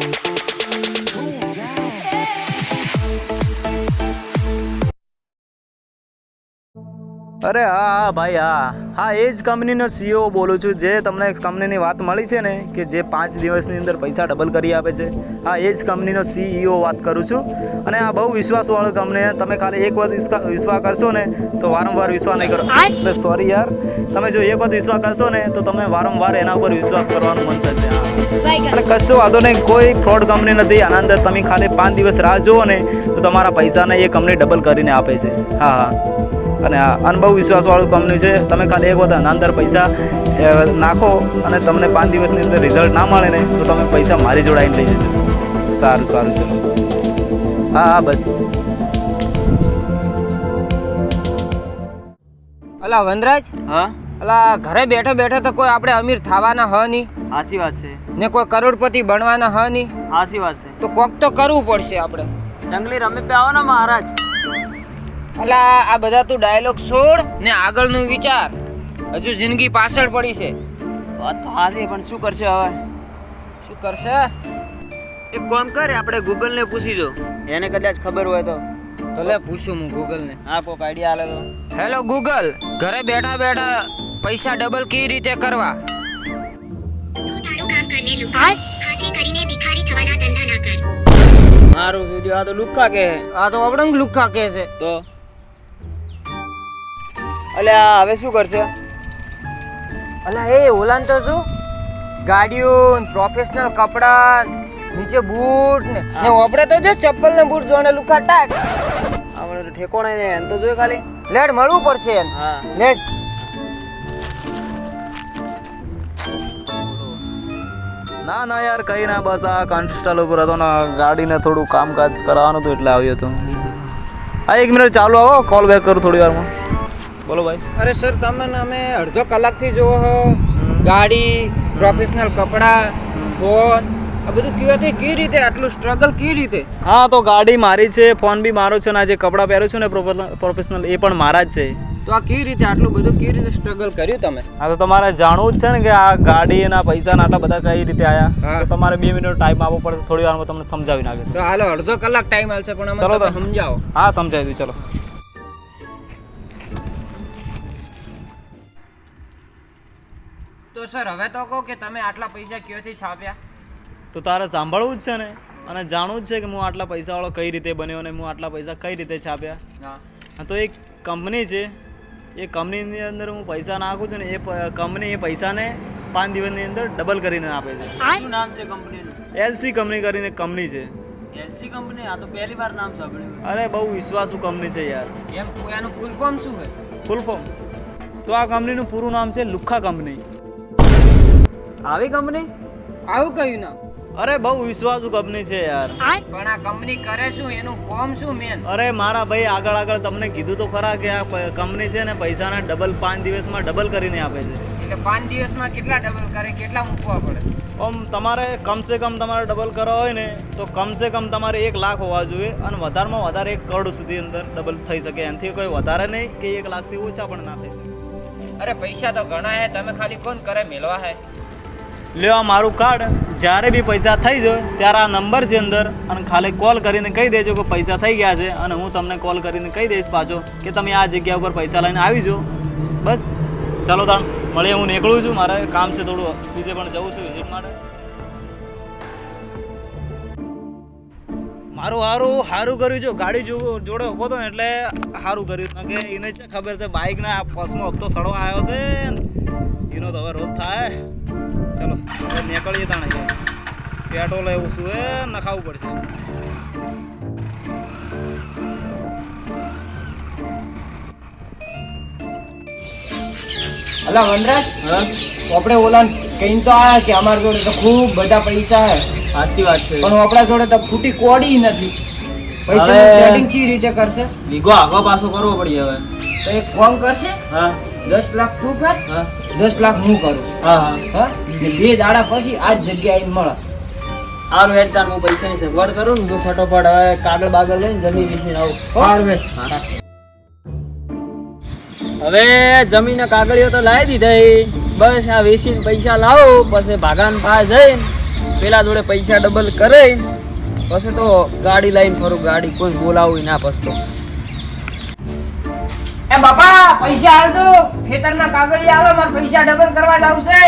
Thank you. અરે હા હા ભાઈ હા. હા એ જ કંપનીનો સીઓ બોલું છું જે તમને કંપનીની વાત મળી છે ને કે જે પાંચ દિવસની અંદર પૈસા ડબલ કરી આપે છે. હા એ જ કંપનીનો સીઈઓ વાત કરું છું. અને આ બહુ વિશ્વાસવાળો કંપની તમે ખાલી એક વખત વિશ્વાસ કરશો ને તો વારંવાર વિશ્વાસ નહીં કરો. સોરી યાર. તમે જો એક વખત વિશ્વાસ કરશો ને તો તમે વારંવાર એના ઉપર વિશ્વાસ કરવાનું મન થશે. અને કશો વાંધો નહીં કોઈ ફ્રોડ કંપની નથી. આના અંદર તમે ખાલી પાંચ દિવસ રાહ જુઓ ને તો તમારા પૈસાને એ કંપની ડબલ કરીને આપે છે. હા હા. અને આ અનુભવ વિશ્વાસવાળું કંપની છે. તમે ખાલી એક વખત અંદર પૈસા નાખો અને તમને પાંચ દિવસની અંદર રિઝલ્ટ ના મળે ને તો તમે પૈસા મારી જોડે આવીને લઈ જજો. સારું સારું ચલો હા હા બસ. અલા વનરાજ? હા? અલા ઘરે બેઠો બેઠો તો કોઈ આપણે અમીર થવાના હ નહીં સાચી વાત છે. ને કોઈ કરોડપતિ બનવાના હ નહીં સાચી વાત છે. તો કોક તો કરવું પડશે આપણે. જંગલી રમી પે આવો ને મહારાજ. અલા આ બધા તું ડાયલોગ છોડ. ને આગળનું વિચાર. હજુ જિંદગી પાછળ પડી છે. વાત તો સાચી પણ શું કરશે હવે? શું કરશે? એક કામ કર આપણે ગૂગલ ને પૂછી જો. એને કદાચ ખબર હોય તો. તો લે પૂછું હું ગૂગલ ને હા કોઈક આઈડિયા આલે તો. Hello Google. ઘરે બેઠા બેઠા પૈસા ડબલ કેવી રીતે કરવા. તું તારું કામ કરને લુખા ખાતરી કરીને ભિખારી થવાના ધંધા ના કર મારું વીડિયો આ તો લુખ્ખા કે આ તો આપણે લુખ્ખા કે છે. તો? અલે હવે શું કરશે? અલા એ ઓલાન તો શું? ગાડીઓ પ્રોફેશનલ કપડા નીચે બૂટ ને ને આપણે તો જો ચપ્પલ ને બૂટ જોને લુખા ટાક. આપણે તો ઠેકોણે ને એમ તો જોઈ ખાલી. લેટ મળવું પડશે એમ હા. લેટ ના ના યાર કંઈ ના બસ આ કોન્સ્ટેબલ ઉપર હતો ને ગાડીને થોડું કામકાજ કરાવવાનું હતું એટલે આવ્યો હતો. હા એક મિનિટ ચાલુ આવો કોલ બેક કરું થોડી વારમાં. બોલો ભાઈ. અરે સર તમને અમે અડધો કલાકથી જોવો હો. ગાડી પ્રોફેશનલ કપડાં ફોન આ બધું કેવાથી કેવી રીતે આટલું સ્ટ્રગલ કઈ રીતે? હા તો ગાડી મારી છે ફોન બી મારો છે ને આ જે કપડાં પહેરું છું ને પ્રોફેશનલ એ પણ મારા જ છે. તો આ કઈ રીતે આટલું બધું કેવી રીતે સ્ટ્રગલ કર્યું તમે? હા તો તમારે જાણવું જ છે ને કે આ ગાડી એના પૈસા ના આટલા બધા કઈ રીતે આયા. તો તમારે બે મિનિટ ટાઈમ આપવો પડશે થોડી વારમાં તમને સમજાવી નાખીશ તો હાલો અડધો કલાક ટાઈમ આવશે પણ ચલો. સમજાવો. હા સમજાવી દઉં ચલો. તો સર હવે તો કહો કે તમે આટલા પૈસા ક્યાંથી છાપ્યા? તો તારે સાંભળવું જ છે ને. અને જાણવું જ છે કે હું આટલા પૈસાવાળો કઈ રીતે બન્યો અને હું આટલા પૈસા કઈ રીતે છાપ્યા. હા. તો એક કંપની છે. એ કંપનીની અંદર હું પૈસા નાખું છું ને એ કંપની એ પૈસાને પાંચ દિવસની અંદર ડબલ કરીને આપે છે. શું નામ છે કંપનીનું? એલસી કંપની કરીને કંપની છે. LC company? આ તો પહેલી વાર નામ સાંભળ્યું. અરે બહુ વિશ્વાસુ કંપની છે યાર. એમ એનું ફૂલ ફોર્મ શું છે? ફૂલ ફોર્મ તો આ કંપનીનું પૂરું નામ છે લુખ્ખા કંપની. આવી કંપની? આવું કહ્યું ના અરે બહુ વિશ્વાસુ કંપની છે યાર. પણ આ કંપની કરે શું? એનું કોમ શું મેન? અરે મારા ભાઈ આગળ આગળ તમને કીધું તો ખરા કે આ કંપની છે ને પૈસાના ડબલ પાંચ દિવસમાં ડબલ કરીને આપે છે. એટલે પાંચ દિવસમાં કેટલા ડબલ કરે? કેટલા મૂકવા પડે? આમ તમારે કમસે કમ તમારે ડબલ કરવા હોય ને તો કમસે કમ તમારે એક લાખ હોવા જોઈએ અને વધારેમાં વધારે એક કરોડ સુધી અંદર ડબલ થઈ શકે. એનાથી કોઈ વધારે નહીં કે એક લાખથી ઓછા પણ ના થઈ શકે. અરે પૈસા તો ઘણા હે. તમે ખાલી કોણ કરે? મેળવા હે. આ મારું કાર્ડ. જ્યારે બી પૈસા થઈ જાય, ત્યારે આ નંબર છે અંદર અને ખાલી કોલ કરીને કહી દેજો કે પૈસા થઈ ગયા છે અને હું તમને કોલ કરીને કહી દઈશ પાછો કે તમે આ જગ્યા ઉપર પૈસા લઈને આવી જાઓ. બસ. ચાલો તાણ, મળીએ, હું નીકળું છું. મારે કામ છે થોડું. બીજે પણ જવું છું વિઝિટ માટે. મારું સારું સારું કર્યું જો. ગાડી જો, જોડે ઊભો હતો ને એટલે સારું કર્યું. કે એને છે ખબર છે બાઇકના ફર્સ્ટમાં હપ્તો સડવા આવ્યો છે એનો તો હવે રોજ થાય. ચલો હવે નીકળીએ તાણે પેટ્રોલ એવું શું એ નખાવું પડશે. અલા વનરાજ? આપણે ઓલા કહીને તો આયા કે અમારા જોડે તો ખૂબ બધા પૈસા હે. સાચી વાત છે. પણ આપણા જોડે તો ફૂટી કોડી નથી. પૈસા સેટિંગ ચી રીતે કરશે? વીઘો આગો પાછો કરવો પડી હવે. તો એક ફોન કરશે. હા. દસ લાખ તું કર. હા. દસ લાખ હું કરું. હા હા. બે દાડા પછી આ જ જગ્યાએ મળે. સારું હેડ તાર હું પૈસાની સગવડ કરું ને હું ફટોફટ હવે કાગળ બાગળ લઈને જમીન વિશે આવું. સારું હેડ. હવે જમીન કાગળીઓ તો લાવી દીધા બસ આ વેચીને પૈસા લાવો પછી ભાગાન પાસે જઈને પેલા જોડે પૈસા ડબલ કરે પછી તો ગાડી લઈને ફરું ગાડી કોઈ બોલાવું ના પસતો. એ બાપા પૈસા હાલ દો ખેતરના કાગળિયા આલો મારે પૈસા ડબલ કરવા જાવ છે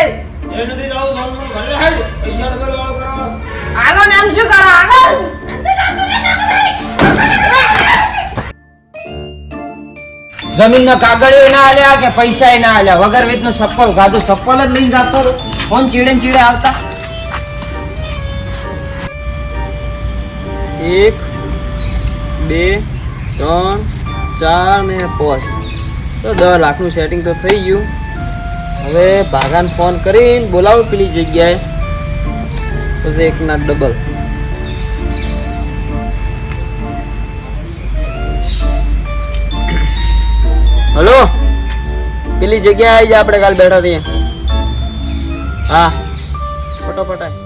આલો નામ શું કરો? આલો. જમીન ના કાગળિયો ના આલ્યા કે પૈસા ના આલ્યા? વગર વેતનું સપ્પલ ગાધું સપ્પલ જ લઈને જતો. ફોન ચીડે ચીડે આવતા. એક બે ત્રણ ચાર ને પોસ. તો દસ લાખનું સેટિંગ તો થઈ ગયું. હવે ભાગાને ફોન કરીને બોલાવો પેલી જગ્યાએ. પછી એકના ડબલ હલો? પેલી જગ્યાએ આવી જાય આપણે કાલ બેઠા થઈએ. હા. ફટોફટ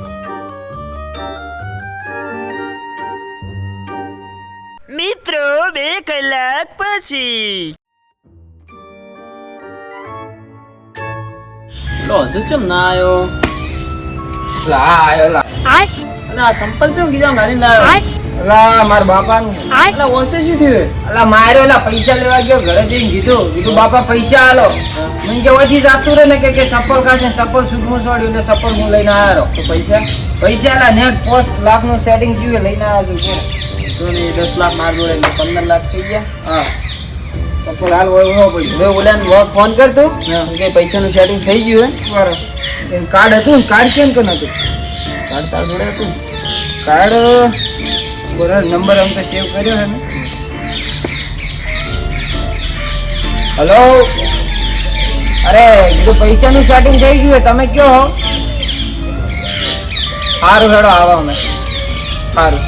બે કલાક પછી. તો હજુ ચમ ના આવ્યો લા આયો લા. અને આ સંપલ ચમ કીધા મારી લાવ્યો લા માર બાપાનું. એટલે ઓછે શું થયું? અલા માર્યો એલા પૈસા લેવા ગયો ઘરે જઈને કીધું. કીધું બાપા પૈસા આલો. મને કે ઓછી જાતું રહે ને કે કે ચપ્પલ કાશે ચપ્પલ સૂટમાં સોડ્યું ને હું લઈને આવ્યો તો પૈસા પૈસા એલા નેટ પોસ્ટ લાખનું સેટિંગ થયું લઈને આવ્યો છું તો ને દસ લાખ માર જોડે એટલે પંદર લાખ થઈ ગયા. હા. ચપ્પલ હાલ વળવો પડ્યું હવે ઓલાને ફોન કર તું. હા. કે પૈસાનું સેટિંગ થઈ ગયું હે. બરાબર. કાર્ડ હતું ને કાર્ડ કેમ કે નતું? કાર્ડ તાર જોડે હતું. કાર્ડ બરાબર નંબર આમ સેવ કર્યો ને? હલો? અરે, કીધું પૈસાનું સેટિંગ થઈ ગયું. તમે કયો હો? સારું હેડો, આવો અમે. સારું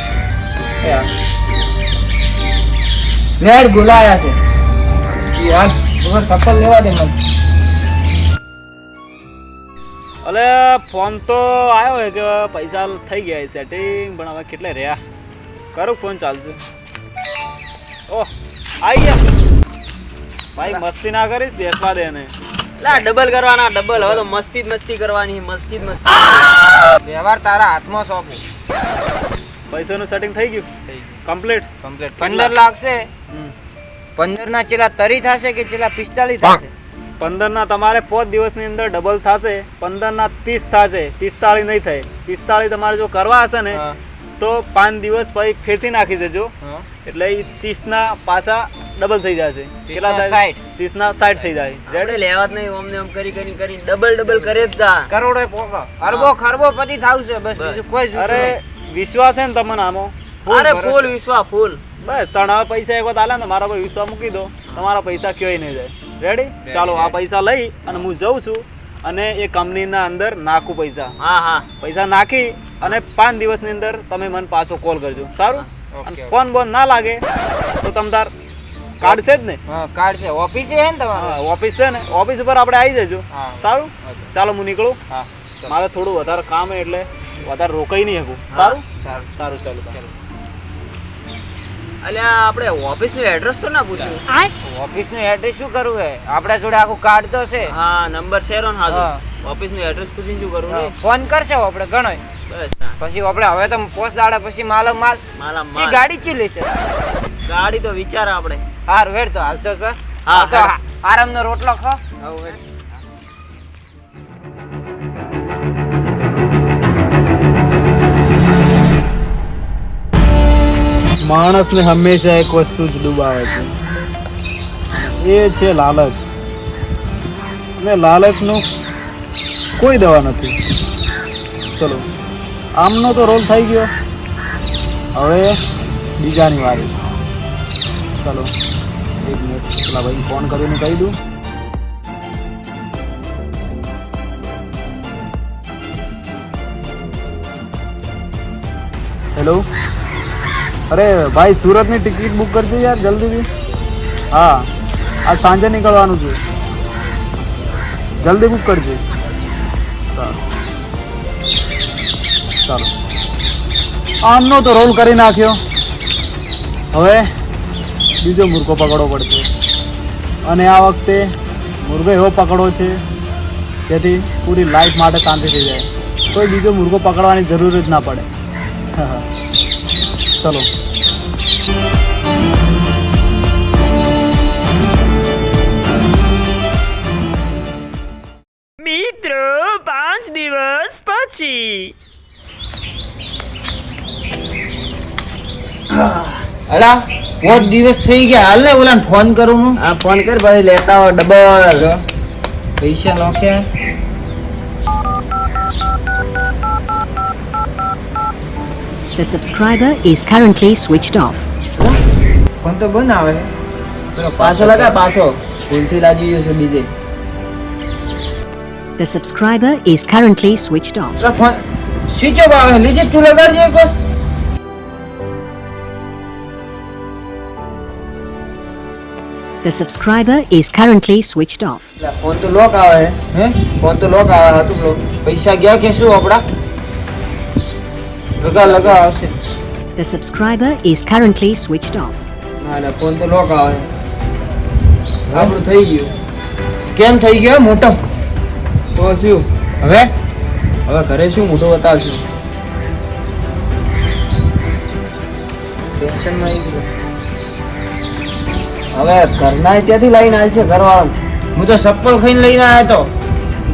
હા. ગુલાયા છે. યાર સફળ લેવા દે મને. અલે, ફોન તો આવ્યો કે પૈસા થઈ ગયા સેટિંગ પણ હવે કેટલે રહ્યા? કરું ફોન ચાલશે? ઓહ આવી ગયા. ભાઈ મસ્તી ના કરીશ બેસવા દે ને લા ડબલ કરવાના ડબલ હવે તો મસ્તી જ મસ્તી કરવાની મસ્તી જ મસ્તી. વ્યવહાર તારા હાથમાં સોંપું પૈસાનું સેટિંગ થઈ ગયું? કમ્પ્લીટ કમ્પ્લીટ પંદર લાગશે. છે પંદર ના ચેલા તરી થશે કે ચેલા પિસ્તાલીસ થશે? પંદરના તમારે પાંચ દિવસની અંદર ડબલ થશે પંદર ના ત્રીસ થશે પિસ્તાળીસ નહીં થાય. પિસ્તાળીસ તમારે જો કરવા હશે ને. તો પાંચ દિવસ પછી ફેરથી નાખી દેજો. એટલે એ ત્રીસના પાછા ડબલ થઈ જશે. કેટલા ના થાય? 60. ત્રીસના સાઠ થઈ જાય. આપણે લેવા જ નહીં અમને ઓમ કરી કરી કરી ડબલ ડબલ કરે જ તા. કરોડો પોકો. અરબો ખરબો પતિ થાવશે બસ બીજું કોઈ અરે વિશ્વાસ છે ને તમને આમો અરે ફૂલ વિશ્વાસ ફૂલ. બસ ત્રણ હવે પૈસા એક વખત આલે ને મારા પર વિશ્વાસ મૂકી દો. તમારા પૈસા ક્યાંય નહીં જાય. રેડી ચાલો આ પૈસા લઈ અને હું જઉં છું. અને એ કંપનીના અંદર નાખું પૈસા. હા હા. પૈસા નાખી અને પાંચ દિવસની અંદર તમે મને પાછો કોલ કરજો. સારું? ફોન બોન ના લાગે તો તમ તાર કાર્ડ છે જ ને? કાર્ડ છે ઓફિસે છે ને તમારે? ઓફિસ છે ને. ઓફિસ ઉપર આપણે આવી જજો. સારું? ચાલો હું નીકળું. મારે થોડું વધારે કામ એટલે વધારે રોકાઈ નહીં શકું. સારું? સારું. સારું ચાલો ચાલો. અલ્યા આપણે ઓફિસનું એડ્રેસ તો ના પૂછ્યું. ઓફિસનું એડ્રેસ શું કરવું હે? આપડે જોડે આખું કાર્ડ તો છે. હા નંબર છે ઓન હા. ઓફિસનું એડ્રેસ પૂછીને શું કરવું ફોન કરશે આપણે બસ પછી આપણે હવે તો પોસ્ટ દાડે પછી માલ માલ. માલા ચી. ગાડી ચી લેશે? ગાડી તો વિચાર આપણે. હારું વેડ તો હાલતો છે હા, તો. આરામનો રોટલો ખા. હવે માણસને હંમેશા એક વસ્તુ જ ડૂબાવે છે. એ છે લાલચ. અને લાલચનું કોઈ દવા નથી. ચલો, આમનો તો રોલ થઈ ગયો. હવે બીજાની વારી ચલો, એક મિનિટ. પેલા ભાઈ ફોન કરીને કહી દઉં. હેલો અરે ભાઈ, સુરતની ટિકિટ બુક કરજો યાર, જલ્દીથી. હા આ સાંજે નીકળવાનું છે. જલ્દી બુક કરજો. સારું. સારું. આમનો તો રોલ કરી નાખ્યો. હવે બીજો મુર્ગો પકડવો પડશે. અને આ વખતે મુર્ગો એવો પકડવો છે જેથી પૂરી લાઈફ માટે શાંતિ થઈ જાય. કોઈ બીજો મુર્ગો પકડવાની જરૂર જ ના પડે. ચલો મિત્રો પાંચ દિવસ પછી. અલા પાંચ દિવસ થઈ ગયા. હાલ ને ઓલા ફોન કરું હું. આ ફોન કર ભાઈ લેતા આવો ડબલ પૈસા નાખ્યા The subscriber is currently switched off. Phone તો બંધ આવે પેલો પાછો લગા પાછો ભૂલથી લાગી ગયો છે બીજે The subscriber is currently switched off. પેલો ફોન સ્વિચ ઓફ આવે લીજે તું લગાડજે એક વાર. The subscriber is currently switched off. એટલે ફોન તો લોક આવે હે ફોન તો લોક આવે હાચું લોક પૈસા ગયા કે શું આપડા લગા લગા આવશે The subscriber is currently switched off. ના એટલે ફોન તો લોક આવે. આપણું થઈ ગયું. સ્કેમ થઈ ગયો મોટો. તો શું? હવે? હવે ઘરે શું મોટો બતાવશું? ટેન્શનમાં આવી ગયો. હવે ઘરના ક્યાંથી લઈને આલ છે ઘરવાળા હું તો ચપ્પલ ખાઈને લઈને આવ્યો તો.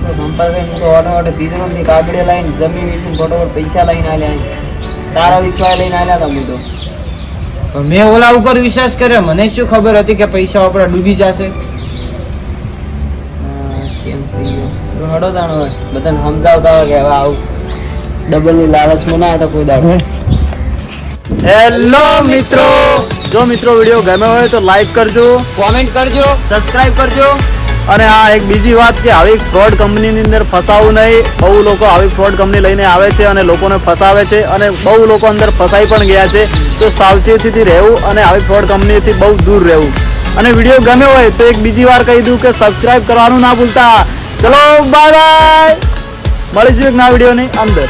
તો સંપર્ક હું તો લઈને જમીન વિશે ફટોફટ પૈસા લઈને આવ્યા તારા વિશ્વાસ લઈને આવ્યા હતા હું તો. મેં ઓલા ઉપર વિશ્વાસ કર્યો. મને શું ખબર હતી કે પૈસા આપણા ડૂબી જશે? સ્કેમ થઈ ગયો. હડો તાણ બધાને સમજાવતા હોય કે હવે આવું ડબલની લાલચમાં ના હતા કોઈ દાડો. હેલો મિત્રો. જો મિત્રો વીડિયો ગમ્યો હોય તો લાઈક કરજો. કોમેન્ટ કરજો. સબસ્ક્રાઇબ કરજો. અને આ એક બીજી વાત કે આવી ફ્રોડ કંપનીની અંદર ફસાવું નહીં. બહુ લોકો આવી ફ્રોડ કંપની લઈને આવે છે અને લોકોને ફસાવે છે અને બહુ લોકો અંદર ફસાઈ પણ ગયા છે. તો સાવચેતીથી રહેવું અને આવી ફ્રોડ કંપનીથી બહુ દૂર રહેવું. અને વીડિયો ગમ્યો હોય તો એક બીજી વાર કહી દઉં કે સબસ્ક્રાઈબ કરવાનું ના ભૂલતા. ચલો બાય બાય મળીશું એક ના વિડીયોની અંદર.